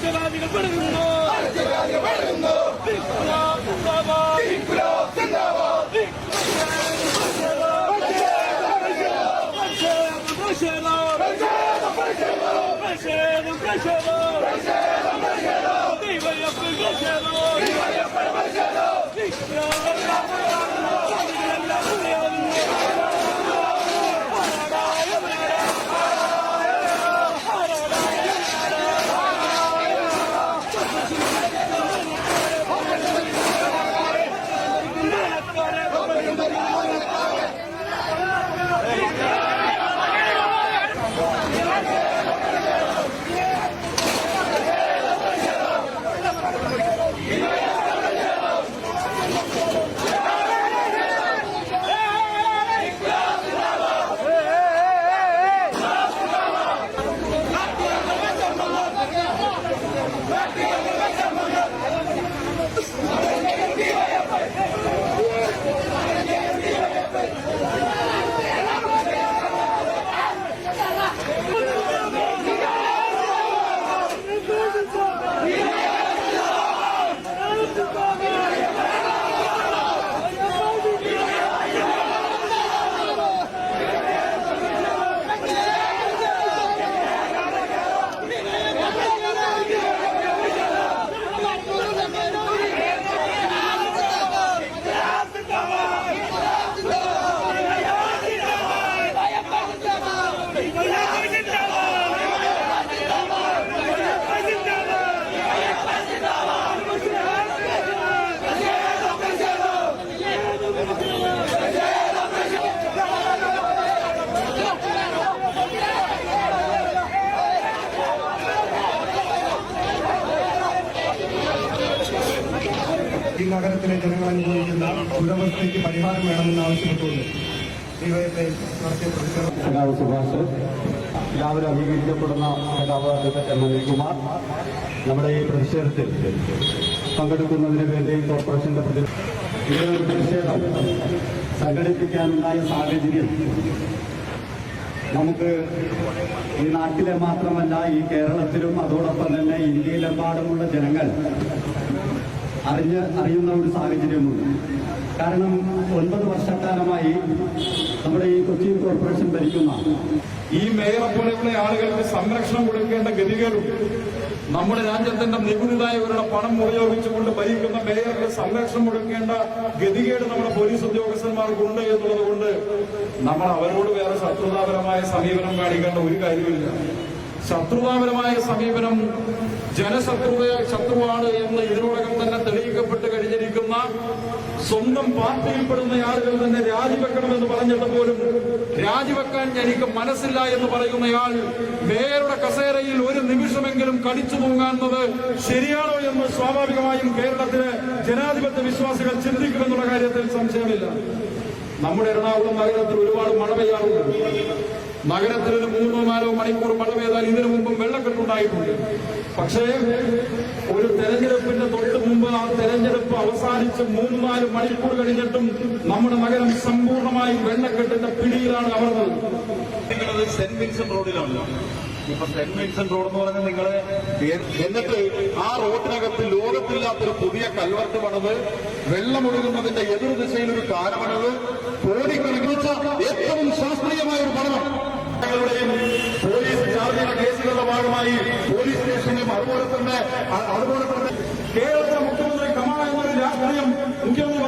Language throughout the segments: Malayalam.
പകർച്ചവാദികൾ പടരുന്നു ഇൻക്ലാബ് സിന്ദാബാദ്. പ്രതിഷേധം, പ്രതിഷേധം. നഗരത്തിലെ ജനങ്ങൾ അനുഭവിക്കുന്ന ദുരവസ്ഥയ്ക്ക് പരിഹാരം വേണമെന്ന് ആവശ്യപ്പെട്ടുകൊണ്ട് എല്ലാവരും അംഗീകരിക്കപ്പെടുന്ന അഡ്വക്കേറ്റ് എം നമ്മുടെ ഈ പ്രതിഷേധത്തിൽ പങ്കെടുക്കുന്നതിന് വേണ്ടി കോർപ്പറേഷന്റെ പ്രതിഷേധം സംഘടിപ്പിക്കാനുണ്ടായ സാഹചര്യം നമുക്ക് ഈ നാട്ടിലെ മാത്രമല്ല ഈ കേരളത്തിലും അതോടൊപ്പം തന്നെ ഇന്ത്യയിലെമ്പാടുമുള്ള ജനങ്ങൾ അറിഞ്ഞ് അറിയുന്ന ഒരു സാഹചര്യമുണ്ട്. കാരണം ഒൻപത് വർഷക്കാലമായി നമ്മുടെ ഈ കൊച്ചി കോർപ്പറേഷൻ ഭരിക്കുന്ന ഈ മേയറെ പോലെയുള്ള ആളുകൾക്ക് സംരക്ഷണം കൊടുക്കേണ്ട ഗതികേടും നമ്മുടെ രാജ്യത്തിന്റെ നികുതിദായകരുടെ പണം ഉപയോഗിച്ചുകൊണ്ട് ഭരിക്കുന്ന മേയർക്ക് സംരക്ഷണം കൊടുക്കേണ്ട ഗതികേട് നമ്മുടെ പോലീസ് ഉദ്യോഗസ്ഥന്മാർക്കുണ്ട് എന്നുള്ളത് കൊണ്ട് നമ്മൾ അവരോട് വേറെ ശത്രുതാപരമായ സമീപനം കാണിക്കേണ്ട ഒരു കാര്യമില്ല ശത്രുതാപരമായ സമീപനം ജനശത്രുത ശത്രുവാണ് എന്ന് ഇതിനോടകം തന്നെ തെളിയിക്കപ്പെട്ട് കഴിഞ്ഞിരിക്കുന്ന സ്വന്തം പാർട്ടിയിൽപ്പെടുന്ന ആളുകൾ തന്നെ രാജിവെക്കണമെന്ന് പറഞ്ഞിട്ട് പോലും രാജിവെക്കാൻ എനിക്ക് മനസ്സില്ല എന്ന് പറയുന്നയാൾ വേറെ കസേരയിൽ ഒരു നിമിഷമെങ്കിലും കടിച്ചു തൂങ്ങാവുന്നത് ശരിയാണോ എന്ന് സ്വാഭാവികമായും കേരളത്തിലെ ജനാധിപത്യ വിശ്വാസികൾ ചിന്തിക്കുമെന്നുള്ള കാര്യത്തിൽ സംശയമില്ല. നമ്മുടെ എറണാകുളം നഗരത്തിൽ ഒരുപാട് മഴ പെയ്യാറുണ്ട് നഗരത്തിൽ ഒരു മൂന്നോ നാലോ മണിക്കൂർ മഴ പെയ്താൽ ഇതിനു മുമ്പും വെള്ളക്കെട്ടുണ്ടായിട്ടുണ്ട് പക്ഷേ ഒരു തെരഞ്ഞെടുപ്പിന്റെ തൊട്ട് മുമ്പ് ആ തെരഞ്ഞെടുപ്പ് അവസാനിച്ച് മൂന്ന് നാല് മണിക്കൂർ കഴിഞ്ഞിട്ടും നമ്മുടെ നഗരം സമ്പൂർണമായും വെള്ളക്കെട്ടിന്റെ പിടിയിലാണ് അവർ നിങ്ങളത് സെന്റ് വിൻസെന്റ് റോഡിലാണ് ഇപ്പൊ സെന്റ് വിൻസെന്റ് റോഡ് എന്ന് പറഞ്ഞാൽ നിങ്ങൾ എന്നിട്ട് ആ റോഡിനകത്ത് ലോകത്തില്ലാത്തൊരു പുതിയ കൽവർട്ട് പണത് വെള്ളമൊഴുകുന്നതിന്റെ എതിർ ദിശയിൽ ഒരു കാരമണത് കോടിക്കണക്കിന് ഏറ്റവും ശാസ്ത്രീയമായ ഒരു പണം പോലീസ് ചാർജ് ചെയ്ത കേസുകളുടെ ഭാഗമായി പോലീസ് സ്റ്റേഷനിലും അതുപോലെ തന്നെ അതുപോലെ തന്നെ കേരളത്തിലെ മുഖ്യമന്ത്രി കമാ എന്നൊരു രാഷ്ട്രീയം മുഖ്യമന്ത്രി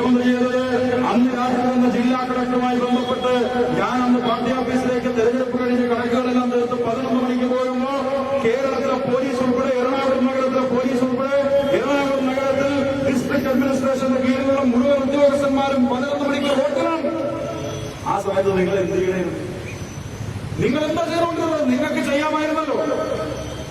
മുഖ്യമന്ത്രി ചെയ്തത് അന്ന് രാത്രി എന്ന ജില്ലാ കളക്ടറുമായി ബന്ധപ്പെട്ട് ഞാൻ അന്ന് പാർട്ടി ഓഫീസിലേക്ക് തെരഞ്ഞെടുപ്പ് കഴിഞ്ഞ് കണക്കുകളെല്ലാം തീർത്ത് പതിനൊന്ന് മണിക്ക് പോകുമ്പോൾ കേരളത്തിലെ പോലീസ് ഉൾപ്പെടെ എറണാകുളം നഗരത്തിലെ പോലീസ് ഉൾപ്പെടെ എറണാകുളം നഗരത്തിൽ ഡിസ്ട്രിക്ട് അഡ്മിനിസ്ട്രേഷന്റെ കീഴിലുള്ള മുഴുവൻ ഉദ്യോഗസ്ഥന്മാരും പതിനൊന്ന് മണിക്ക് വോട്ടിലാണ് ആ സമയത്ത് നിങ്ങൾ എന്ത് ചെയ്യണമായിരുന്നു നിങ്ങൾ എന്താ ചെയ്തുകൊണ്ടിരുന്നത് നിങ്ങൾക്ക് ചെയ്യാമായിരുന്നല്ലോ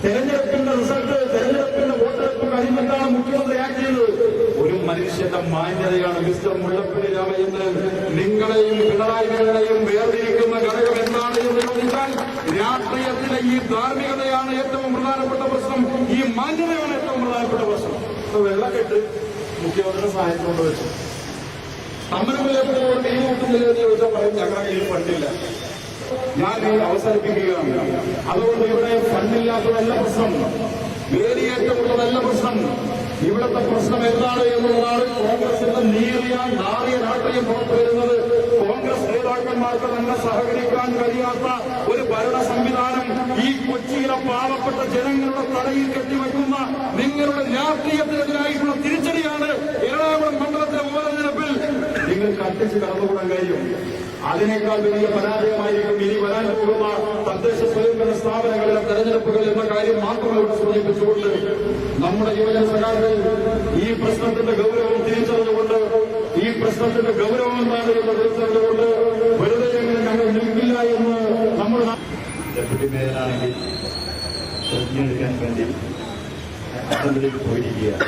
തെരഞ്ഞെടുപ്പിന്റെ റിസൾട്ട് തെരഞ്ഞെടുപ്പിന്റെ വോട്ടെടുപ്പ് കഴിഞ്ഞിട്ടാണ് മുഖ്യമന്ത്രി ആക്ട് ചെയ്തത്. ഒരു മനുഷ്യന്റെ മാന്യതയാണ് മിസ്റ്റർ മുല്ലപ്പള്ളി രാമചന്ദ്രൻ. നിങ്ങളെയും പിണറായി വിജയനെയും വേർതിരിക്കുന്ന ഘടകം എന്താണ് എന്ന് ചോദിച്ചാൽ രാഷ്ട്രീയത്തിലെ ഈ ധാർമ്മികതയാണ് ഏറ്റവും പ്രധാനപ്പെട്ട പ്രശ്നം. ഈ മാന്യതയാണ് ഏറ്റവും പ്രധാനപ്പെട്ട പ്രശ്നം. വെള്ളക്കെട്ട് മുഖ്യമന്ത്രിയുടെ സഹായത്തോട് വെച്ചു തമ്മിലുള്ള ടീം ഫണ്ടിൽ എന്ന് ചോദിച്ചാൽ പറയും ഞങ്ങളുടെ കയ്യിൽ ഫണ്ടില്ല. ഞാൻ അവസാനിപ്പിക്കുകയാണ് അതുകൊണ്ട് ഇവിടെ ഫണ്ടില്ലാത്തതല്ല പ്രശ്നം വേലിയേറ്റമുള്ളതല്ല പ്രശ്നം ഇവിടുത്തെ പ്രശ്നം എന്താണ് എന്നുള്ളതാണ് എന്ന നീറിയ നാറിയ രാഷ്ട്രീയം പുറത്തു വരുന്നത്. കോൺഗ്രസ് നേതാക്കന്മാർക്ക് തന്നെ സഹകരിക്കാൻ കഴിയാത്ത ഒരു ഭരണ സംവിധാനം ഈ കൊച്ചിയിലെ പാവപ്പെട്ട ജനങ്ങളുടെ തലയിൽ കെട്ടിവയ്ക്കുന്ന നിങ്ങളുടെ രാഷ്ട്രീയത്തിനെതിരായിട്ടുള്ള തിരിച്ചടിയാണ് എറണാകുളം മണ്ഡലത്തിലെ ഉപതെരഞ്ഞെടുപ്പിൽ നിങ്ങൾ കട്ടിച്ച് കടന്നുകൂടാൻ കഴിയും. അതിനേക്കാൾ വലിയ പരാജയമായിരിക്കും ഇനി വരാൻ പോകുന്ന തദ്ദേശ സ്വയംഭരണ സ്ഥാപനങ്ങളിലെ തെരഞ്ഞെടുപ്പുകൾ എന്ന കാര്യം മാത്രം ഇവിടെ സൂചിപ്പിച്ചുകൊണ്ട് നമ്മുടെ യുവജന സഖാക്കൾ ഈ പ്രശ്നത്തിന്റെ ഗൗരവം തിരിച്ചറിഞ്ഞുകൊണ്ട് ഈ പ്രശ്നത്തിന്റെ ഗൗരവം എന്താണ് എന്ന് തിരിച്ചറിഞ്ഞുകൊണ്ട് വെറുതെ എങ്ങനെ ഞങ്ങൾ നിൽക്കില്ല എന്ന് നമ്മൾ ഡെപ്യൂട്ടി മേയറാണെങ്കിൽ പ്രതിജ്ഞയെടുക്കാൻ വേണ്ടി അസംബ്ലിയിൽ പോയിരിക്കുകയാണ്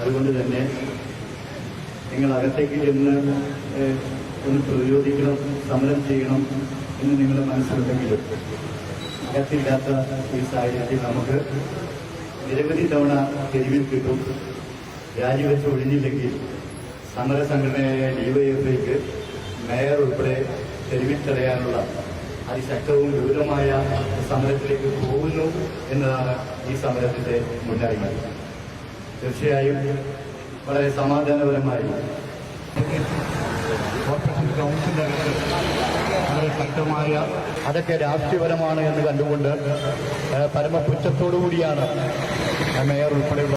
അതുകൊണ്ട് തന്നെ നിങ്ങൾ അകത്തേക്ക് ചെന്ന് ഒന്ന് പ്രതിരോധിക്കണം സമരം ചെയ്യണം എന്ന് നിങ്ങളുടെ മനസ്സിലുണ്ടെങ്കിലും അകത്തില്ലാത്ത ഈ സാഹചര്യത്തിൽ നമുക്ക് നിരവധി തവണ തെരുവിൽ കിട്ടും. രാജിവെച്ച് ഒഴിഞ്ഞില്ലെങ്കിൽ സമര സംഘടനയായ ഡിവൈഎഫ്ഐക്ക് മേയർ ഉൾപ്പെടെ തെരുവിൽ തടയാനുള്ള അതിശക്തവും വിപുലമായ സമരത്തിലേക്ക് പോകുന്നു എന്നതാണ് ഈ സമരത്തിന്റെ മുന്നറിയിപ്പ്. തീർച്ചയായും വളരെ സമാധാനപരമായി അതൊക്കെ രാഷ്ട്രീയപരമാണ് എന്ന് കണ്ടുകൊണ്ട് പരമപുച്ഛത്തോടുകൂടിയാണ് പരമപുച്ഛത്തോടു കൂടിയാണ് മേയർ ഉൾപ്പെടെയുള്ള